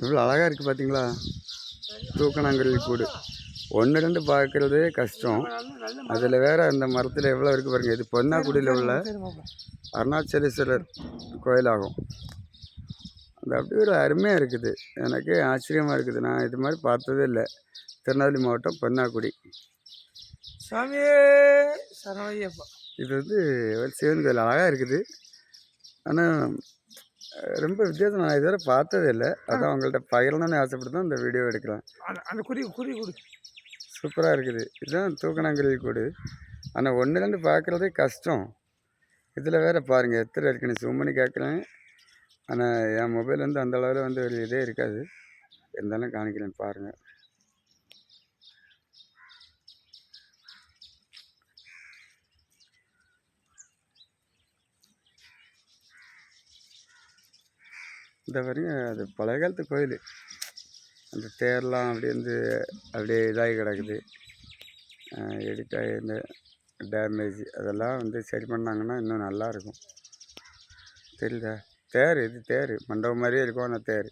இவ்வளோ அழகாக இருக்குது பார்த்தீங்களா தூக்கணாங்குருவி கூடு. ஒன்று ரெண்டு பார்க்குறதே கஷ்டம். அதில் வேற அந்த மரத்தில் எவ்வளோ இருக்குது பாருங்க. இது பொன்னாக்குடியில் உள்ள அருணாச்சலேஸ்வரர் கோயிலாகும். அது அப்படியே ஒரு அருமையாக இருக்குது. எனக்கு ஆச்சரியமாக இருக்குது. நான் இது மாதிரி பார்த்ததே இல்லை. திருநெல்வேலி மாவட்டம் பொன்னாக்குடி. சாமி சரவையப்பா இது வந்து சிவன் கோயில். அழகாக இருக்குது. ஆனால் ரொம்ப வித்தியாசம். நான் இதுவரை பார்த்ததே இல்லை. அதான் உங்கள்கிட்ட பகிரணும்னு ஆசைப்பட்டு தான் இந்த வீடியோ எடுக்கிறேன். அந்த குறி குறி கொடு. சூப்பராக இருக்குது. இதுதான் தூக்கணாங்குருவி கூடு. ஆனால் ஒன்று ரெண்டு பார்க்குறதே கஷ்டம். இதில் வேற பாருங்கள் எத்தனை இருக்குன்னு zoom பண்ணி கேட்குறேன். ஆனால் என் மொபைல் வந்து அந்த அளவில் வந்து ஒரு இதே இருக்காது. இருந்தாலும் காணிக்கிறேன் பாருங்கள் இந்த வரையும் அது பழைய காலத்து கோயில். அந்த தேர்லாம் அப்படியே வந்து அப்படியே இதாகி கிடக்குது. எடிட் ஆகி இந்த டேமேஜ் அதெல்லாம் வந்து சரி பண்ணாங்கன்னா இன்னும் நல்லா இருக்கும். தெரியல தேர் இது தேர். மண்டபம் மாதிரியே இருக்கும் ஆனால் தேர்.